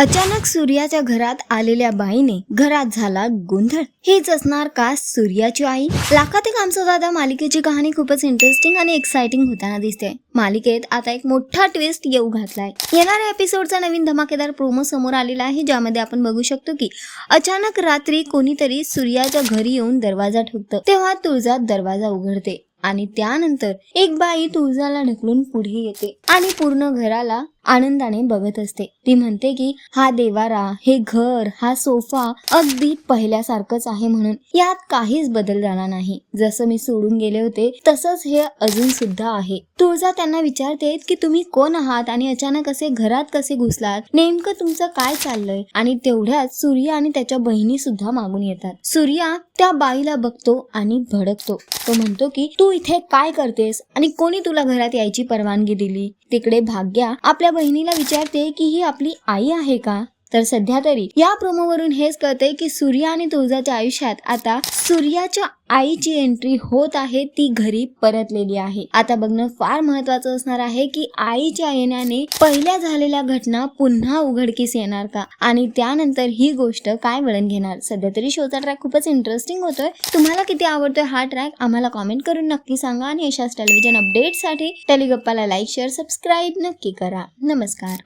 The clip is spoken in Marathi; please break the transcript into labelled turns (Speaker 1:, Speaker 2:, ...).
Speaker 1: अचानक सूर्याच्या घरात आलेल्या बाईने घरात झाला गोंधळ. हीच असणार का सूर्याची आई? लाखात एक आमचा दादा मालिकेची कहाणी खूपच इंटरेस्टिंग आणि एक्साइटिंग होताना दिसते मालिकेत आता एक मोठा ट्विस्ट येऊ घातलाय. येणाऱ्या एपिसोडचा नवीन धमाकेदार प्रोमो समोर आलेला आहे ज्यामध्ये आपण बघू शकतो की अचानक रात्री कोणीतरी सूर्याच्या घरी येऊन दरवाजा ठोकतं. तेव्हा तुळजा दरवाजा उघडते आणि त्यानंतर एक बाई तुळजाला ढकलून पुढे येते आणि पूर्ण घराला आनंदाने बघत असते. ती म्हणते की हा देवारा हे घर हा सोफा अगदी पहिल्यासारखंच आहे म्हणून यात काहीच बदल झाला नाही. जसं मी सोडून गेले होते तसंच हे अजून सुद्धा आहे. तुळजा त्यांना विचारते की तुम्ही कोण आहात आणि अचानक असे घरात कसे घुसलात? नेमकं तुमचं काय चाललंय? आणि तेवढ्यात सूर्या आणि त्याच्या बहिणी सुद्धा मागून येतात. सूर्या त्या बाईला बघतो आणि भडकतो. तो म्हणतो की तू इथे काय करतेस? आणि कोणी तुला घरात यायची परवानगी दिली? तिकडे भाग्या आपल्या बहिणीला विचारते की ही आपली आई आहे का? तर सध्या तरी या प्रोमोवरून हेच कळते की सूर्या आणि तुळजाच्या आयुष्यात आता सूर्याच्या आईची एंट्री होत आहे ती घरी परतलेली आहे. आता बघणं फार महत्वाचं असणार आहे की आईच्या येण्याने पहिल्या झालेल्या घटना पुन्हा उघडकीस येणार का? आणि त्यानंतर ही गोष्ट काय वळण घेणार? सध्या तरी शोचा ट्रॅक खूपच इंटरेस्टिंग होतोय. तुम्हाला किती आवडतोय हा ट्रॅक आम्हाला कॉमेंट करून नक्की सांगा. आणि अशाच टेलिव्हिजन अपडेटसाठी टेलिगप्पाला लाईक शेअर सबस्क्राईब नक्की करा. नमस्कार.